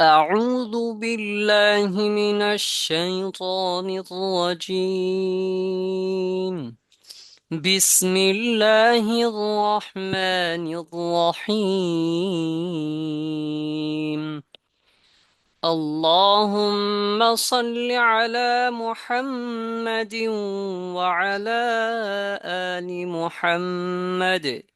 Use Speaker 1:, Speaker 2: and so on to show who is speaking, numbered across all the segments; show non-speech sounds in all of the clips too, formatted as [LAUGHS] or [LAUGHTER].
Speaker 1: أعوذ بالله من الشيطان الرجيم. بسم الله الرحمن الرحيم. اللهم صل على محمد وعلى آل محمد.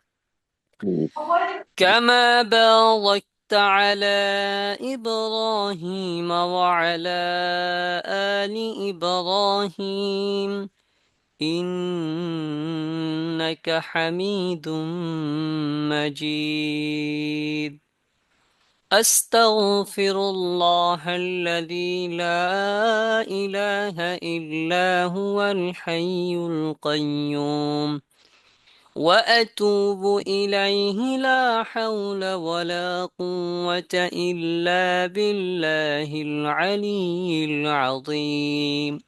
Speaker 1: كما باركت على إبراهيم وعلى آل إبراهيم. إنك حميد مجيد. أستغفر الله الذي لا إله إلا هو الحي القيوم. وأتوب إليه لا حول ولا قوة إلا بالله العلي العظيم.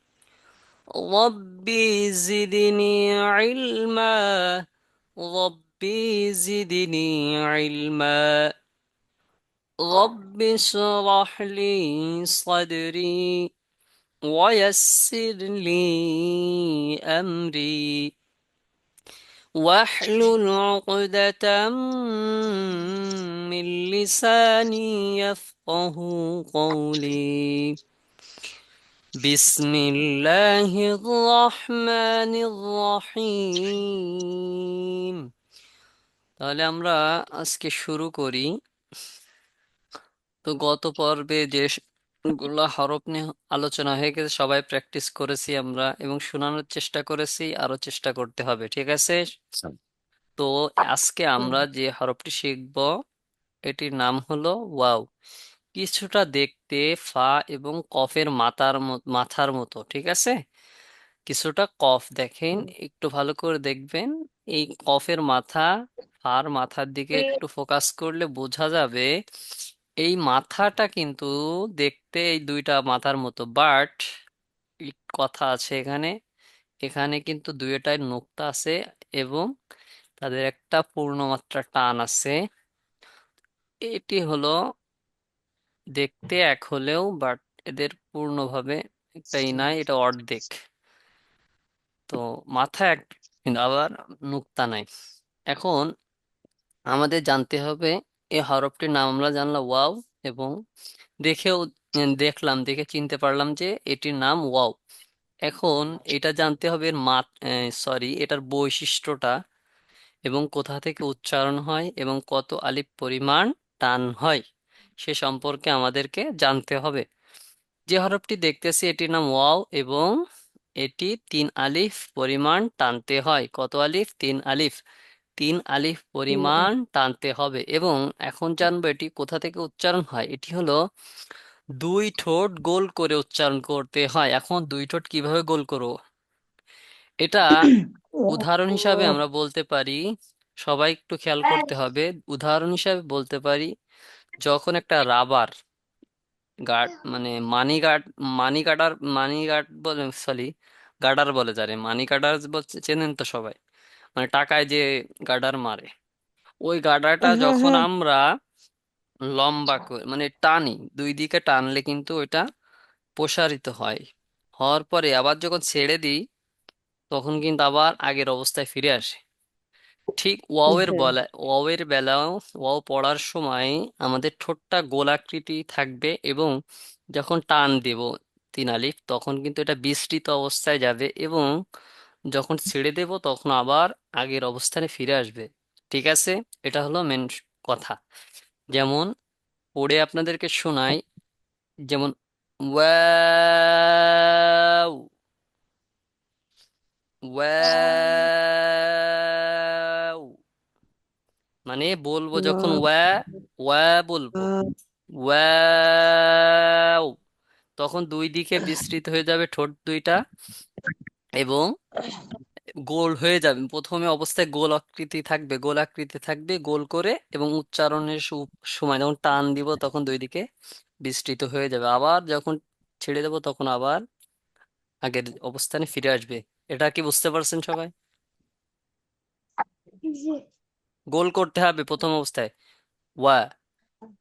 Speaker 1: ربي زدني علما ربي زدني علما. رب اشرح لي صدري ويسر لي أمري. واحلل عقدة من لساني يفقه قولي بسم الله الرحمن الرحيم তাহলে আমরা আজকে শুরু করি তো গত পর্বে যে গুলা হরফ নিয়ে আলোচনা হয়ে গেছে সবাই প্র্যাকটিস করেছি আমরা এবং শোনানোর চেষ্টা করেছি আরও চেষ্টা করতে হবে ঠিক আছে? তো আজকে আমরা যে হরফটি শিখব এটির নাম হলো ওয়াও। কিছুটা দেখতে ফা এবং কফের মাথার মাথার মতো ঠিক আছে? কিছুটা কফ দেখেন একটু ভালো করে দেখবেন। এই কফের মাথা ফার মাথার দিকে একটু ফোকাস করলে বোঝা যাবে এই মাথাটা কিন্তু দেখতে এই দুইটা মাথার মতো বাট কথা আছে এখানে। এখানে কিন্তু দুইটাই নোক্তা আছে এবং তাদের একটা পূর্ণমাত্রা টান আছে। এটি হলো দেখতে এক হলেও বাট এদের পূর্ণভাবে একটা ই নাই, এটা অর্ধেক। তো মাথা এক, কিন্তু আবার নুক্তা নাই। এখন আমাদের জানতে হবে এই হরফটির নাম আমরা জানলাম ওয়াও এবং দেখেও দেখলাম, দেখে চিনতে পারলাম যে এটির নাম ওয়াও। এখন এটা জানতে হবে এর মাত সরি এটার বৈশিষ্ট্যটা এবং কোথা থেকে উচ্চারণ হয় এবং কত আলিফ পরিমাণ টান হয় সে সম্পর্কে আমাদেরকে জানতে হবে। যে হরফটি দেখতেছি এটির নাম ওয়াও এবং এটি তিন আলিফ পরিমাণ টানতে হয়। কত আলিফ? তিন আলিফ। তিন আলিফ পরিমাণ টানতে হবে এবং এখন জানব এটি কোথা থেকে উচ্চারণ হয়। এটি হলো দুই ঠোঁট গোল করে উচ্চারণ করতে হয়। এখন দুই ঠোঁট কীভাবে গোল করব? এটা উদাহরণ হিসাবে আমরা বলতে পারি সবাই একটু খেয়াল করতে হবে। উদাহরণ হিসাবে বলতে পারি যখন একটা রাবার গার্ড মানে money guard money garter money guard বলে সরি গার্ডার বলে যারে মানি গার্ডার চেনেন তো সবাই? মানে টাকায় যে গার্ডার মারে ওই গার্ডারটা
Speaker 2: হ্যাঁ
Speaker 1: যখন
Speaker 2: হ্যাঁ।
Speaker 1: আমরা লম্বা করে মানে টানি দুই দিকে টানলে কিন্তু ওইটা প্রসারিত হয়। হওয়ার পরে আবার যখন ছেড়ে দিই তখন কিন্তু আবার আগের অবস্থায় ফিরে আসে। ঠিক ওয়াও এর
Speaker 2: হ্যাঁ।
Speaker 1: বলা ওয়াও এর বেলাও ওয়াও পড়ার সময় আমাদের ঠোঁটটা গোলাকৃতি থাকবে এবং যখন টান দেব তিন আলিফ তখন কিন্তু এটা বিস্তৃত অবস্থায় যাবে এবং যখন ছেড়ে দেব তখন আবার আগের অবস্থানে ফিরে আসবে। ঠিক আছে? এটা হলো মেন কথা। যেমন পড়ে আপনাদেরকে শোনাই যেমন ওয়াও ওয়াও মানে বলব যখন ওয়া ওয়া বলব। ওয়াও তখন দুই দিকে বিস্তৃত হয়ে যাবে ঠোঁট দুইটা। এবং [COUGHS] গোল হয়ে যাবে। প্রথমে অবস্থায় গোল আকৃতি থাকবে গোল আকৃতি থাকবে গোল করে এবং উচ্চারণের সু- সময় যখন টান দিব তখন দুই দিকে বিস্তৃত হয়ে যাবে। আবার যখন ছেড়ে দেবো তখন আবার আগের অবস্থানে ফিরে আসবে। এটা কি বুঝতে পারছেন সবাই? গোল করতে হবে প্রথম অবস্থায়। ওয়া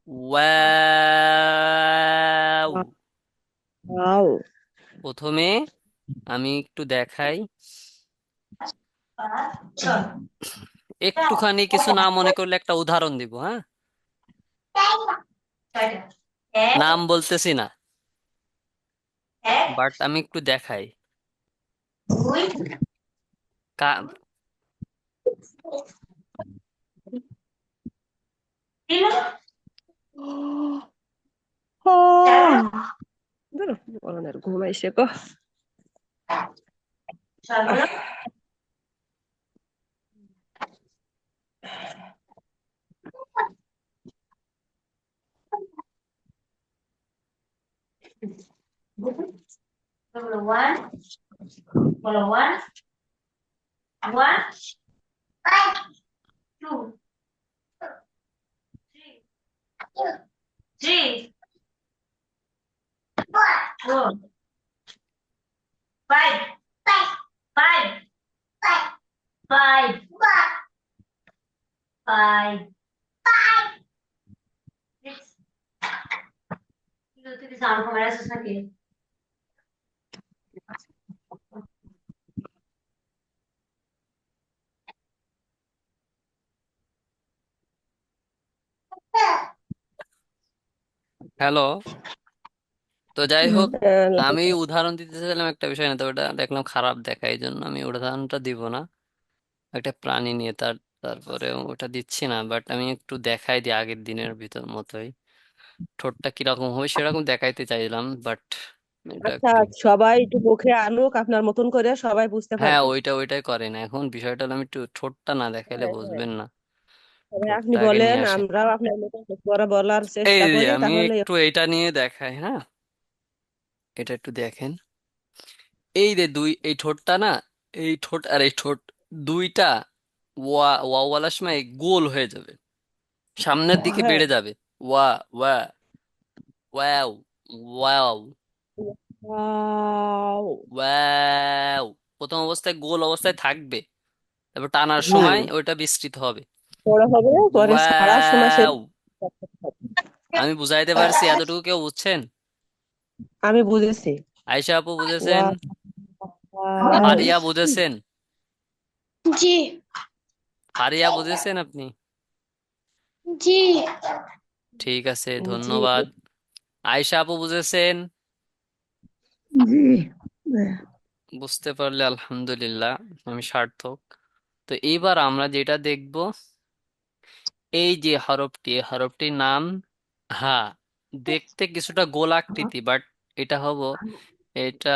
Speaker 1: ওয়াও
Speaker 2: ওয়াও।
Speaker 1: প্রথমে আমি একটু দেখাই। একটুখানি কিছু না মনে করলে একটা উদাহরণ দিব হ্যাঁ? নাম বলতেছি না। বাট আমি একটু দেখাই। কা
Speaker 2: বলনের ঘুমাইছে গো
Speaker 3: Number one. Number one. One. Two. Three. Three. Four. Five. Five. Five. Five. Six. Tudo sound.
Speaker 1: Hello. তো যাই হোক
Speaker 2: হ্যাঁ,
Speaker 1: আমি উদাহরণ দিতে চাইলাম একটা বিষয় না তো ওটা দেখলাম খারাপ দেখা এই জন্য আমি উদাহরণটা দিব না। একটা প্রাণী নিয়ে তার তারপরে ওটা দিচ্ছি না বাট আমি একটু দেখাই দিই আগের দিনের ভিতর মতোই। ঠোঁটটা কীরকম হবে সেরকম দেখাইতে চাইলাম বাট এটা
Speaker 2: আচ্ছা
Speaker 1: একটু
Speaker 2: সবাই একটু মুখে আনুক আপনার মতন করে সবাই বুঝতে
Speaker 1: হ্যাঁ
Speaker 2: পারবে।
Speaker 1: ওইটা ওইটাই করেন এখন বিষয়টা হলো আমি একটু ঠোঁটটা না দেখাইলে
Speaker 2: হ্যাঁ, হ্যাঁ।
Speaker 1: বুঝবেন না।
Speaker 2: তবে আপনি
Speaker 1: ঠোঁটটা আগে
Speaker 2: বলেন
Speaker 1: নিয়ে আসেন।
Speaker 2: আমরাও আপনার মতন বলার
Speaker 1: এই
Speaker 2: চেষ্টা
Speaker 1: যে
Speaker 2: করি
Speaker 1: আমি
Speaker 2: তাহলে
Speaker 1: একটু এটা নিয়ে দেখাই হ্যাঁ? এটা একটু দেখেন। এই যে দুই এই ঠোঁটটা না এই ঠোঁট আর এই ঠোঁট দুইটা ওয়া ওয়া ওয়ালার সময় গোল হয়ে যাবে। সামনের দিকে
Speaker 2: হ্যাঁ।
Speaker 1: বেড়ে যাবে। ওয়া ওয়া ওয়াও ওয়াও।
Speaker 2: ওয়াও।
Speaker 1: প্রথম অবস্থায় গোল অবস্থায় থাকবে। তারপর টানার
Speaker 2: হুম
Speaker 1: সময় ওইটা বিস্তৃত হবে।
Speaker 2: পরে হবে পরে ছাড়ার সময় সে
Speaker 1: ওয়াও। [LAUGHS] আমি বুঝাইতে পারছি এতটুকু কেউ বুঝছেন?
Speaker 2: আমি বুঝেছি।
Speaker 1: আয়শা আপু বুঝেছেন? ফারিয়া বুঝেছেন?
Speaker 4: জি।
Speaker 1: ফারিয়া বুঝেছেন আপনি?
Speaker 4: জি।
Speaker 1: ঠিক আছে
Speaker 2: জি।
Speaker 1: ধন্যবাদ। আয়শা আপু বুঝেছেন?
Speaker 4: জি।
Speaker 1: বুঝতে পারলে আলহামদুলিল্লাহ আমি সার্থক। তো এইবার আমরা যেটা দেখব এই যে হরফটি হরফটির নাম হা দেখতে কিছুটা গোলাকৃতি বাট এটা হব এটা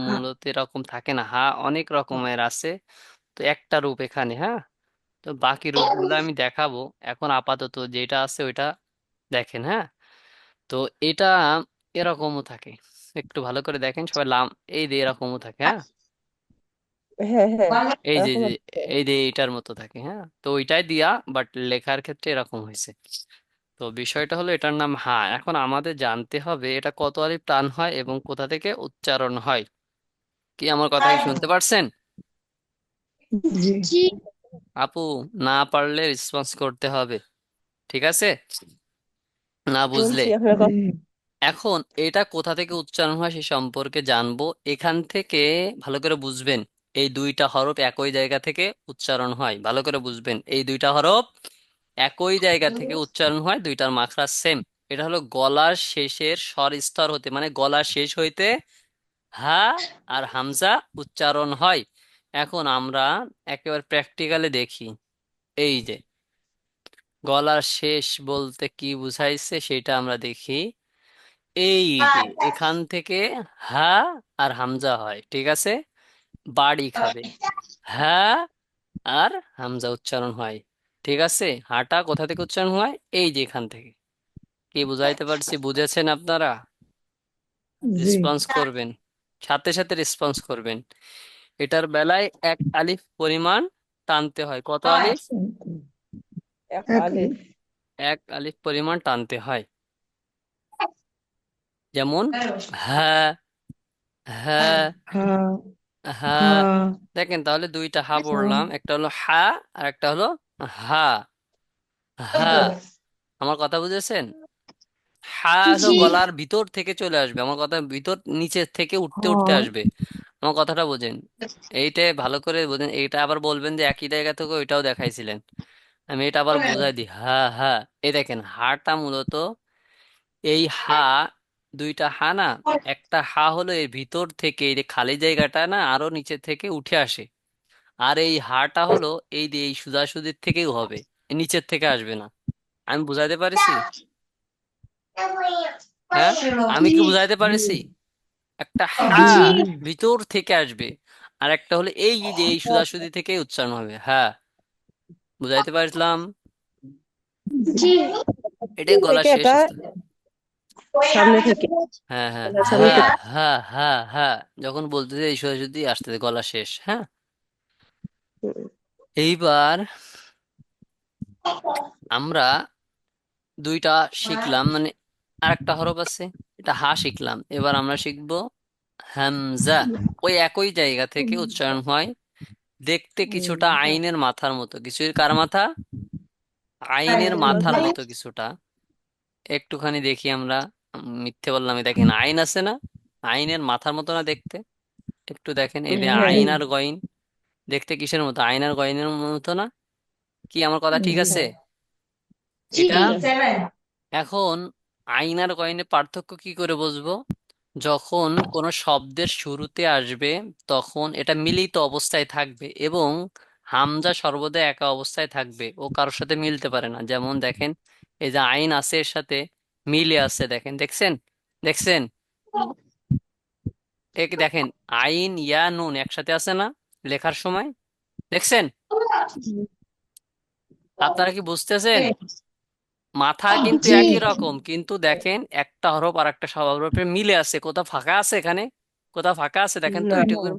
Speaker 1: মূলত এরকম থাকে না। হা অনেক রকমের আছে। তো একটা রূপ এখানে হ্যাঁ? তো বাকি রূপগুলো আমি দেখাবো। এখন আপাতত যেটা আছে ওইটা দেখেন হ্যাঁ? তো এটা এরকমও থাকে। একটু ভালো করে দেখেন সবাই লাম এই যে এরকমও থাকে হ্যাঁ?
Speaker 2: হ্যাঁ হ্যাঁ।
Speaker 1: এই যে এই যে এইটার মতো থাকে হ্যাঁ? তো ওইটাই দিয়া বাট লেখার ক্ষেত্রে এরকম হয়েছে। তো বিষয়টা হলো এটার নাম হা। এখন আমাদের জানতে হবে এটা কত আলিফ টান হয় এবং কোথা থেকে উচ্চারণ হয়। কি আমার কথা কি শুনতে পারছেন?
Speaker 4: জি।
Speaker 1: আপু না পারলে রেসপন্স করতে হবে ঠিক আছে? না বুঝলে।
Speaker 2: শুনছি আপনার কথা।
Speaker 1: এখন এটা কোথা থেকে উচ্চারণ হয় সে সম্পর্কে জানব। এখান থেকে ভালো করে বুঝবেন এই দুইটা হরফ একই জায়গা থেকে উচ্চারণ হয়। ভালো করে বুঝবেন এই দুইটা হরফ একই জায়গা থেকে উচ্চারণ হয় দুইটার মাখরাজ সেম এটা হলো গলার শেষের স্বর স্তর হতে মানে গলার শেষ হইতে হা আর হামজা উচ্চারণ হয়। এখন আমরা একেবারে প্র্যাকটিক্যালি দেখি এই যে গলার শেষ বলতে কি বুঝাইছে সেটা আমরা দেখি। এই যে এখান থেকে হা আর হামজা হয় ঠিক আছে? বাড়ি খাবে হা আর হামজা উচ্চারণ হয়। ঠিক আছে? হাটা কোথা থেকে উচ্চারণ হয়? এই যে এখান থেকে। কি বুঝাইতে পারছি? বুঝেছেন আপনারা?
Speaker 4: জি।
Speaker 1: রেসপন্স করবেন। সাথে সাথে রেসপন্স করবেন। এটার বেলায় এক আলিফ পরিমাণ টানতে হয়। কত আলিফ?
Speaker 2: এক
Speaker 4: এক
Speaker 2: আলিফ।
Speaker 1: এক আলিফ পরিমাণ টানতে হয়। যেমন হ্যাঁ। হ্যাঁ
Speaker 4: হ্যাঁ
Speaker 1: হ্যাঁ।
Speaker 4: হ্যাঁ।
Speaker 1: দেখেন তাহলে দুইটা হা পড়লাম। একটা হলো হা আর একটা হলো হা হা। আমার কথা বুঝেছেন? হা হলো
Speaker 4: জি।
Speaker 1: গলার ভিতর থেকে চলে আসবে আমার কথা ভিতর নিচের থেকে উঠতে উঠতে
Speaker 4: হ্যাঁ।
Speaker 1: আসবে। আমার কথাটা বোঝেন। এইটা ভালো করে বোঝেন এইটা আবার বলবেন যে একই জায়গা থেকে ওইটাও দেখাইছিলেন। আমি এটা আবার বোঝাই দিই হা হা। এই দেখেন হাটা মূলত এই হা দুইটা হা না একটা হা হলো এর ভিতর থেকে এই যে খালি জায়গাটা না আরও নিচে থেকে উঠে আসে। আর এই হাটা হলো এই যে এই সোজাসুজির থেকেও হবে নিচের থেকে আসবে না। আমি বুঝাইতে পারছি? হ্যাঁ? আমি কি বুঝাইতে পারছি? একটা হা ভিতর থেকে আসবে আর একটা হলো এই যে এই সোজাসুজি থেকে উচ্চারণ হবে হ্যাঁ? বুঝাইতে পারলাম?
Speaker 4: জি।
Speaker 1: এটাই গলা শেষ
Speaker 2: সামনে থেকে।
Speaker 1: হ্যাঁ হ্যাঁ হ্যাঁ হ্যাঁ হ্যাঁ হ্যাঁ। যখন বলতেছে এই সোজাসুজি আসতে গলা শেষ হ্যাঁ। এইবার আমরা দুইটা শিখলাম মানে আরেকটা হরফ আছে, এটা হা শিখলাম। এবার আমরা শিখব হামজা। ওই একই জায়গা থেকে উচ্চারণ হয়। দেখতে কিছুটা আইনের মাথার মতো। কিছু কার মাথা? আইনের মাথার মতো কিছুটা। একটুখানি দেখি আমরা। মিথ্যে বললাম দেখেন আইন আছে না? আইনের মাথার মতো না দেখতে। একটু দেখেন, এই যে। আইন আর গইন। দেখতে কিসের মতো? আইন আর গইনের মতো না? কি আমার কথা ঠিক আছে? এটা এখন আইন আর গইনের পার্থক্য কি করে বুঝব? যখন কোনো শব্দের শুরুতে আসবে তখন এটা মিলিত অবস্থায় থাকবে এবং হামজা সর্বদা একা অবস্থায় থাকবে ও কারোর সাথে মিলতে পারে না। যেমন দেখেন এই যে আইন আছে এর সাথে মিলে আছে দেখেন দেখছেন? দেখছেন? এক দেখেন আইন ইয়া নুন একসাথে আছে না? লেখার সময়। দেখছেন? আপনারা কি বুঝতেছেন? মাথা কিন্তু
Speaker 4: জি।
Speaker 1: একই রকম কিন্তু দেখেন একটা হরফ আর একটা হরফের মিলে আছে। কোথাও ফাঁকা আছে এখানে কোথাও ফাঁকা আছে দেখেন তো
Speaker 2: না।
Speaker 1: এইটুকু।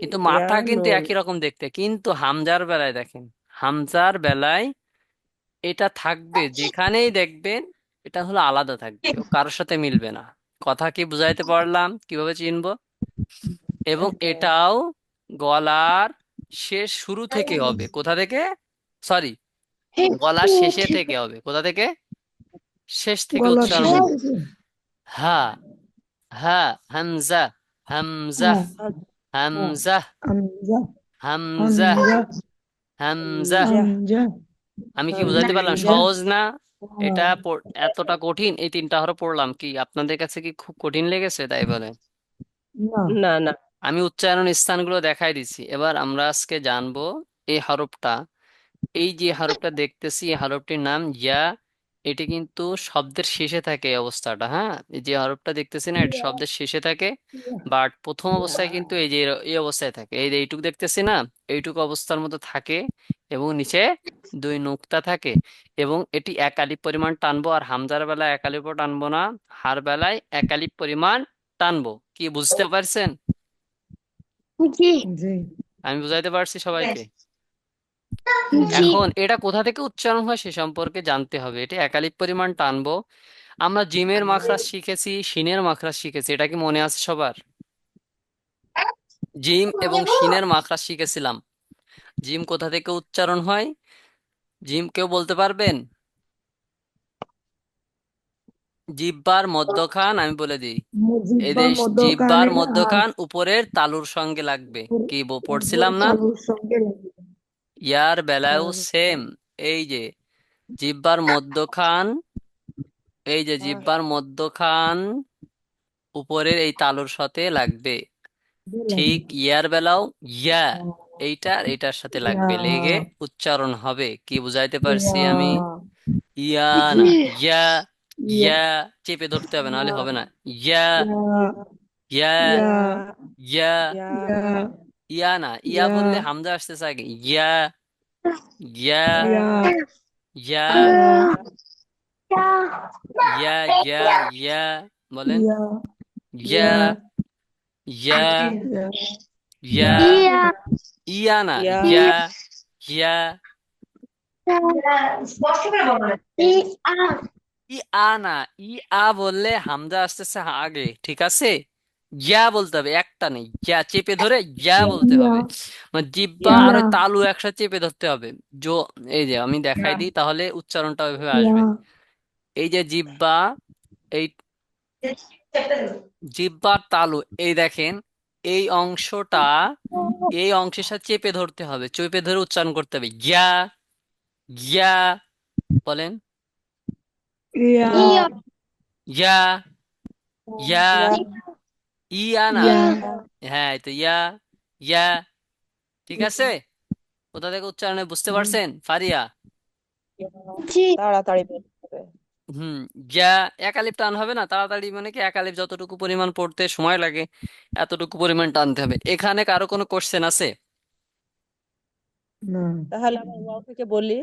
Speaker 1: কিন্তু মাথা কিন্তু একই রকম দেখতে। কিন্তু হামজার বেলায় দেখেন হামজার বেলায় এটা থাকবে যেখানেই দেখবেন এটা হলো আলাদা থাকবে কারোর সাথে মিলবে না। কথা কি বুঝাইতে পারলাম? কীভাবে চিনবো? এবং এটাও গলার শেষ শুরু থেকে হবে। কোথা থেকে? সরি গলার শেষে থেকে হবে। কোথা থেকে? শেষ থেকে
Speaker 4: গলার
Speaker 1: উচ্চারণ হা হা হামজা হামজা হামজা
Speaker 4: হামজা
Speaker 1: হামজা হামজা
Speaker 4: হামজা।
Speaker 1: আমি কি বুঝাইতে পারলাম?
Speaker 4: হামজা।
Speaker 1: সহজ না? এটা এতটা কঠিন? এই তিনটা হরফ পড়লাম কি? আপনাদের কাছে কি খুব কঠিন লেগেছে তাই বলে?
Speaker 4: না।
Speaker 2: না না।
Speaker 1: আমি উচ্চারণ স্থানগুলো দেখাই দিচ্ছি এবার আমরা আজকে জানব এই হরফটা। এই যে হরফটা দেখতেছি এই হরফটির নাম ইয়া। এটি কিন্তু শব্দের শেষে থাকে এই অবস্থাটা হ্যাঁ? এই যে হরফটা দেখতেছি না এটা শব্দের শেষে থাকে। বাট প্রথম অবস্থায় কিন্তু এই যে এই অবস্থায় থাকে। এই যে এইটুক দেখতেছি না এইটুকু অবস্থার মতো থাকে এবং নিচে দুই নুক্তা থাকে। এবং এটি এক আলিফ পরিমাণ টানবো আর হামজার বেলায় এক আলিফও টানবো না হার বেলায় এক আলিফ পরিমাণ টানবো। কি বুঝতে পারছেন?
Speaker 4: জি। জি।
Speaker 1: আমি বুঝাইতে পারছি সবাইকে?
Speaker 4: জি।
Speaker 1: এখন এটা কোথা থেকে উচ্চারণ হয় সে সম্পর্কে জানতে হবে। এটা একালিক পরিমাণ টানবো। আমরা জিমের মাখরাজ শিখেছি শিনের মাখরাজ শিখেছি এটা কি মনে আছে সবার? জিম এবং শিনের মাখরাজ শিখেছিলাম। জিম কোথা থেকে উচ্চারণ হয়? জিম কেউ বলতে পারবেন? জিহ্বার মধ্যখান আমি বলে দিই। এদের জিহ্বার মধ্যখান উপরের তালুর সঙ্গে লাগবে। কি পড়ছিলাম না? ইয়ার বেলায়ও সেম। এই যে জিহ্বার মধ্যখান এই যে জিহ্বার মধ্যখান উপরের এই তালুর সাথে লাগবে। ঠিক ইয়ার বেলাও ইয়া। এইটা আর এইটার সাথে লাগবে। লেগে উচ্চারণ হবে। কি বুঝাইতে পারছি আমি? ইয়া। না ইয়া। ইয়া চেপে ধরতে হবে নাহলে হবে না। ইয়া ইয়া ইয়া ইয়া না ইয়া বললে হামজা আসতেছে আগে। ইয়া ইয়া ইয়া। ইয়া ইয়া ইয়া বলেন। ইয়া ইয়া ইয়া।
Speaker 4: ইয়া
Speaker 1: ইয়া না
Speaker 2: ইয়া।
Speaker 1: ইয়া ইয়া।
Speaker 3: স্পষ্ট করে বলো। না
Speaker 4: ইয়া।
Speaker 1: ই আ না ই আ বললে হামজা আসতেছে আগে ঠিক আছে? ইয়া বলতে হবে একটা নেই ইয়া চেপে ধরে ইয়া বলতে হবে। মানে জিব্বা আর ওই তালু একসাথে চেপে ধরতে হবে। জো এই যে আমি দেখাই দিই তাহলে উচ্চারণটা ওইভাবে আসবে। এই যে জিব্বা এই জিব্বার তালু এই দেখেন এই অংশটা এই অংশের সাথে চেপে ধরতে হবে চেপে ধরে উচ্চারণ করতে হবে। ইয়া ইয়া বলেন।
Speaker 4: ইয়া
Speaker 1: ইয়া ইয়া ইয়া না হ্যাঁ এই তো ইয়া ইয়া ঠিক আছে কোথা থেকে উচ্চারণে বুঝতে পারছেন ফারিয়া
Speaker 4: জি
Speaker 2: তাড়াতাড়ি
Speaker 1: হুম ইয়া একালিপ টান হবে না তাড়াতাড়ি মানে কি একালিপ যতটুকু পরিমাণ পড়তে সময় লাগে এতটুকু পরিমাণ টানতে হবে এখানে কারও কোনো কোশ্চেন আছে
Speaker 4: না
Speaker 2: তাহলে আমার ওয়াও থেকে বলি